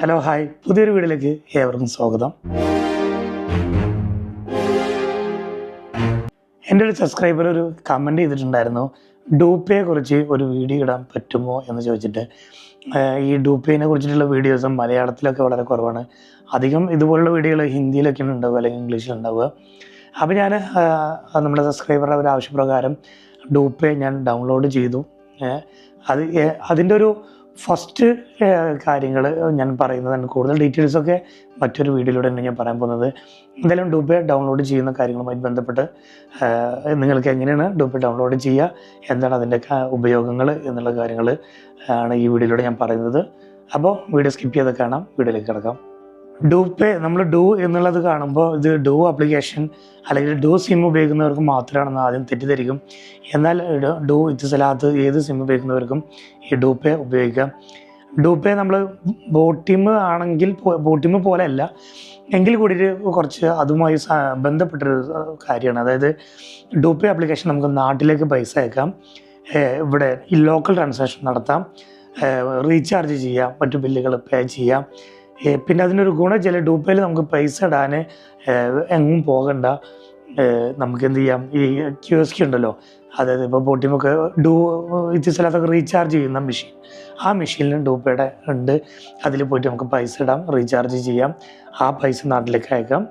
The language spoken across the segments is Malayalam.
Hello hi. പുതിയൊരു വീഡിയോയിലേക്ക് ഏവർക്കും സ്വാഗതം. എന്റെ ഒരു സബ്സ്ക്രൈബർ ഒരു കമന്റ് ചെയ്തിട്ടുണ്ടായിരുന്നു ഡൂപ്പയെ കുറിച്ച് ഒരു വീഡിയോ ഇടാൻ പറ്റുമോ എന്ന് ചോദിച്ചിട്ട്. ഈ ഡൂപ്പേനെ കുറിച്ചിട്ടുള്ള വീഡിയോസും മലയാളത്തിലൊക്കെ വളരെ കുറവാണ്. അധികം ഇതുപോലുള്ള വീഡിയോകൾ ഹിന്ദിയിലൊക്കെ ഉണ്ടാവുക അല്ലെങ്കിൽ ഇംഗ്ലീഷിലുണ്ടാവുക അപ്പോൾ ഞാൻ നമ്മുടെ സബ്സ്ക്രൈബറുടെ ഒരു ആവശ്യപ്രകാരം ഡൂപ്പെ ഞാൻ ഡൗൺലോഡ് ചെയ്തു. അത് അതിന്റെ ഒരു ഫസ്റ്റ് കാര്യങ്ങൾ ഞാൻ പറയുന്നതാണ് കൂടുതൽ ഡീറ്റെയിൽസൊക്കെ മറ്റൊരു വീഡിയോയിലൂടെ തന്നെ ഞാൻ പറയാൻ പോകുന്നത്. എന്തായാലും ഡൂബെ ഡൗൺലോഡ് ചെയ്യുന്ന കാര്യങ്ങളുമായി ബന്ധപ്പെട്ട് നിങ്ങൾക്ക് എങ്ങനെയാണ് ഡൂബെ ഡൗൺലോഡ് ചെയ്യുക എന്താണ് അതിന്റെ ഉപയോഗങ്ങൾ എന്നുള്ള കാര്യങ്ങൾ ആണ് ഈ വീഡിയോയിലൂടെ ഞാൻ പറയുന്നത്. അപ്പോൾ വീഡിയോ സ്കിപ്പ് ചെയ്ത് കാണാം. വീഡിയോയിലേക്ക് കിടക്കാം. ഡൂപ്പേ നമ്മൾ ഡൂ എന്നുള്ളത് കാണുമ്പോൾ ഇത് ഡൂ ആപ്ലിക്കേഷൻ അല്ലെങ്കിൽ ഡൂ സിം ഉപയോഗിക്കുന്നവർക്ക് മാത്രമാണെന്ന് ആദ്യം തെറ്റിദ്ധരിക്കും. എന്നാൽ ഡു ഡൂ ഇത്തിസലാത്ത് ഏത് സിം ഉപയോഗിക്കുന്നവർക്കും ഈ ഡൂപ്പേ ഉപയോഗിക്കാം. ഡൂപ്പേ നമ്മൾ ബോട്ടിം ആണെങ്കിൽ ബോട്ടിം പോലെ അല്ല എങ്കിൽ കൂടി കുറച്ച് അതുമായി ബന്ധപ്പെട്ടൊരു കാര്യമാണ്. അതായത് ഡൂപ്പേ ആപ്ലിക്കേഷൻ നമുക്ക് നാട്ടിലേക്ക് പൈസ അയക്കാം. ഇവിടെ ഈ ലോക്കൽ ട്രാൻസാക്ഷൻ നടത്താം. റീചാർജ് ചെയ്യാം. മറ്റു ബില്ലുകൾ പേ ചെയ്യാം. പിന്നെ അതിനൊരു ഗുണം ചില ഡൂപ്പയിൽ നമുക്ക് പൈസ ഇടാൻ എങ്ങും പോകണ്ട. നമുക്ക് എന്ത് ചെയ്യാം? ഈ ക്യൂസ്കി ഉണ്ടല്ലോ. അതായത് ഇപ്പോൾ പൊട്ടിമൊക്കെ ഡൂ വ്യത്യസ്തമല്ലാത്ത റീചാർജ് ചെയ്യുന്ന മെഷീൻ ആ മെഷീനിലും ഡൂപ്പയുടെ ഉണ്ട്. അതിൽ പോയിട്ട് നമുക്ക് പൈസ ഇടാം റീചാർജ് ചെയ്യാം. ആ പൈസ നാട്ടിലേക്ക് അയക്കാം.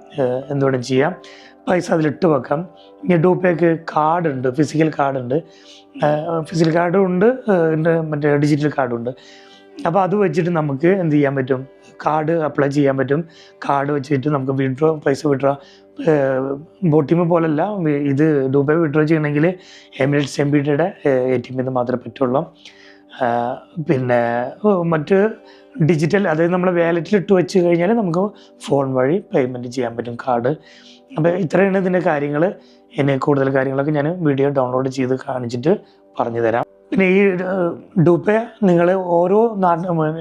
എന്തുകൊണ്ടും ചെയ്യാം. പൈസ അതിലിട്ട് വെക്കാം. ഇനി ഡൂപ്പയ്ക്ക് കാർഡുണ്ട് ഫിസിക്കൽ കാർഡുണ്ട്. ഫിസിക്കൽ കാർഡും ഉണ്ട് മറ്റേ ഡിജിറ്റൽ കാർഡും ഉണ്ട്. അപ്പോൾ അത് വെച്ചിട്ട് നമുക്ക് എന്ത് ചെയ്യാൻ പറ്റും? കാർഡ് അപ്ലൈ ചെയ്യാൻ പറ്റും. കാർഡ് വെച്ചിട്ട് നമുക്ക് വിഡ്രോ പൈസ വിഡ്രോ ബോട്ടിമ പോലല്ല. ഇത് ദുബായ് വിഡ്രോ ചെയ്യണമെങ്കിൽ എമിറേറ്റ്സ് എം ബിയുടെ എ ടി എമ്മിൽ നിന്ന് മാത്രമേ പറ്റുള്ളൂ. പിന്നെ മറ്റ് ഡിജിറ്റൽ അതായത് നമ്മൾ വാലറ്റിൽ ഇട്ട് വെച്ച് കഴിഞ്ഞാൽ നമുക്ക് ഫോൺ വഴി പേയ്മെന്റ് ചെയ്യാൻ പറ്റും കാർഡ് അപ്പോൾ ഇത്രയാണ് ഇതിന്റെ കാര്യങ്ങൾ എന്നെ കൂടുതൽ കാര്യങ്ങളൊക്കെ ഞാൻ വീഡിയോ ഡൗൺലോഡ് ചെയ്ത് കാണിച്ചിട്ട് പറഞ്ഞു തരാം പിന്നെ ഈ ഡൂപ്പെ നിങ്ങൾ ഓരോ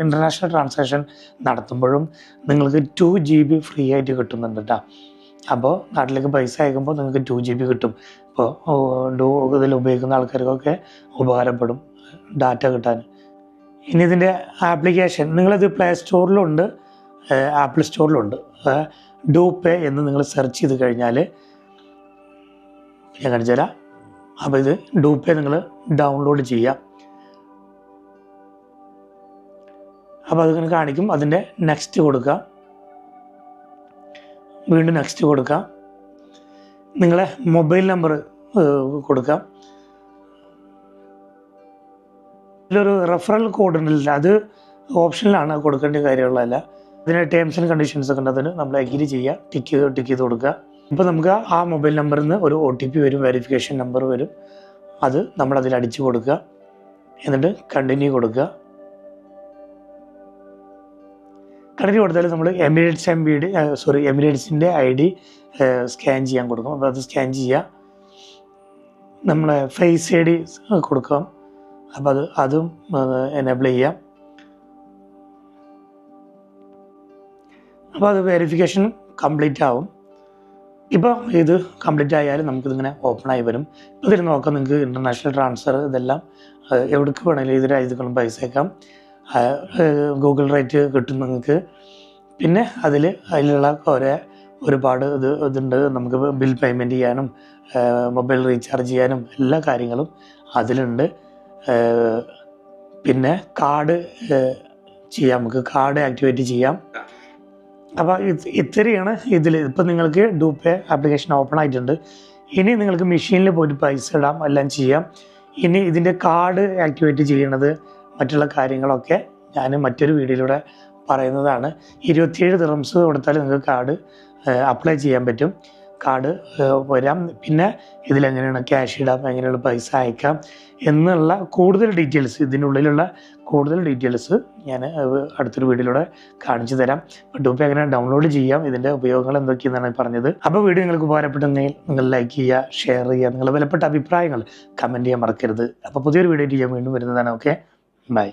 ഇന്റർനാഷണൽ ട്രാൻസാക്ഷൻ നടത്തുമ്പോഴും നിങ്ങൾക്ക് ടു ജി ബി ഫ്രീ ആയിട്ട് കിട്ടുന്നുണ്ട് കേട്ടോ അപ്പോൾ നാട്ടിലേക്ക് പൈസ അയക്കുമ്പോൾ നിങ്ങൾക്ക് ടു ജി ബി കിട്ടും. ഇപ്പോൾ ഡൂ ഇതിൽ ഉപയോഗിക്കുന്ന ആൾക്കാർക്കൊക്കെ ഉപകാരപ്പെടും ഡാറ്റ കിട്ടാൻ. ഇനി ഇതിന്റെ ആപ്ലിക്കേഷൻ നിങ്ങളിത് പ്ലേ സ്റ്റോറിലുണ്ട് ആപ്പിൾ സ്റ്റോറിലുണ്ട് ഡൂ പേ എന്ന് നിങ്ങൾ സെർച്ച് ചെയ്ത് കഴിഞ്ഞാൽ ഞാൻ കാണിച്ചു തരാം അപ്പോൾ ഇത് ഡൂപ്പേ നിങ്ങൾ ഡൗൺലോഡ് ചെയ്യാം. അപ്പോൾ അതിങ്ങനെ കാണിക്കും. അതിന്റെ നെക്സ്റ്റ് കൊടുക്കുക. വീണ്ടും നെക്സ്റ്റ് കൊടുക്കുക. നിങ്ങളെ മൊബൈൽ നമ്പർ കൊടുക്കാം ഇതിലൊരു റെഫറൽ കോഡ് ഉണ്ടല്ല. അത് ഓപ്ഷനിലാണ് കൊടുക്കേണ്ട കാര്യമുള്ളതല്ല. അതിന് ടേംസ് ആൻഡ് കണ്ടീഷൻസ് ഒക്കെ ഉണ്ട്. അതിന് നമ്മൾ എഗ്രി ചെയ്യുക ടിക്ക് ടിക്ക് ചെയ്ത് കൊടുക്കുക. ഇപ്പോൾ നമുക്ക് ആ മൊബൈൽ നമ്പറിൽ നിന്ന് ഒരു ഒ ടി പി വരും വെരിഫിക്കേഷൻ നമ്പർ വരും. അത് നമ്മൾ അതിൽ അടിച്ചു കൊടുക്കുക. എന്നിട്ട് കണ്ടിന്യൂ കൊടുക്കുക. കണ്ടിന്യൂ കൊടുത്താൽ നമ്മൾ എമിറേറ്റ്സ് എം ബി സോറി എമിറേറ്റ്സിന്റെ ഐ ഡി സ്കാൻ ചെയ്യാൻ കൊടുക്കും. അപ്പോൾ അത് സ്കാൻ ചെയ്യുക. നമ്മളെ ഫേസ് ഐ ഡി കൊടുക്കാം. അപ്പോൾ അത് അതും എനേബിൾ ചെയ്യാം. അപ്പോൾ അത് വെരിഫിക്കേഷൻ കംപ്ലീറ്റ് ആവും. ഇപ്പോൾ ഇത് കംപ്ലീറ്റ് ആയാലും നമുക്കിതിങ്ങനെ ഓപ്പൺ ആയി വരും. ഇപ്പോൾ ഇതിൽ നോക്കാം നിങ്ങൾക്ക് ഇന്റർനാഷണൽ ട്രാൻസ്ഫർ ഇതെല്ലാം എവിടേക്ക് വേണമെങ്കിലും ഇതിൽ രാജ്യത്തുകളും പൈസ അയക്കാം ഗൂഗിൾ റേറ്റ് കിട്ടും നിങ്ങൾക്ക് പിന്നെ അതിൽ അതിലുള്ള കുറേ ഒരുപാട് ഇത് ഇതുണ്ട്. നമുക്ക് ബിൽ പേയ്മെന്റ് ചെയ്യാനും മൊബൈൽ റീചാർജ് ചെയ്യാനും എല്ലാ കാര്യങ്ങളും അതിലുണ്ട്. പിന്നെ കാർഡ് ചെയ്യാം. നമുക്ക് കാർഡ് ആക്ടിവേറ്റ് ചെയ്യാം. അപ്പോൾ ഇത് ഇത്രയാണ് ഇതിൽ. ഇപ്പം നിങ്ങൾക്ക് ഡൂപ്പേ ആപ്ലിക്കേഷൻ ഓപ്പൺ ആയിട്ടുണ്ട്. ഇനി നിങ്ങൾക്ക് മെഷീനിൽ പോയിട്ട് പൈസ ഇടാം എല്ലാം ചെയ്യാം. ഇനി ഇതിന്റെ കാർഡ് ആക്ടിവേറ്റ് ചെയ്യണത് മറ്റുള്ള കാര്യങ്ങളൊക്കെ ഞാൻ മറ്റൊരു വീഡിയോയിലൂടെ പറയുന്നതാണ്. ഇരുപത്തിയേഴ് ദിറംസ് കൊടുത്താൽ നിങ്ങൾക്ക് കാർഡ് അപ്ലൈ ചെയ്യാൻ പറ്റും. കാർഡ് വരാം. പിന്നെ ഇതിലെങ്ങനെയാണ് ക്യാഷ് ഇടാം എങ്ങനെയുള്ള പൈസ അയക്കാം എന്നുള്ള കൂടുതൽ ഡീറ്റെയിൽസ് ഇതിനുള്ളിലുള്ള കൂടുതൽ ഡീറ്റെയിൽസ് ഞാൻ അടുത്തൊരു വീഡിയോയിലൂടെ കാണിച്ചു തരാം. ഡൂപ്പ് എങ്ങനെ ഡൗൺലോഡ് ചെയ്യാം ഇതിന്റെ ഉപയോഗങ്ങൾ എന്തൊക്കെയെന്നാണ് പറഞ്ഞത്. അപ്പോൾ വീഡിയോ നിങ്ങൾക്ക് ഉപകാരപ്പെട്ടെങ്കിൽ നിങ്ങൾ ലൈക്ക് ചെയ്യുക ഷെയർ ചെയ്യുക നിങ്ങളുടെ വിലപ്പെട്ട അഭിപ്രായങ്ങൾ കമന്റ് ചെയ്യാൻ മറക്കരുത്. അപ്പോൾ പുതിയൊരു വീഡിയോ ചെയ്യാൻ വീണ്ടും വരുന്നതാണ്. Okay bye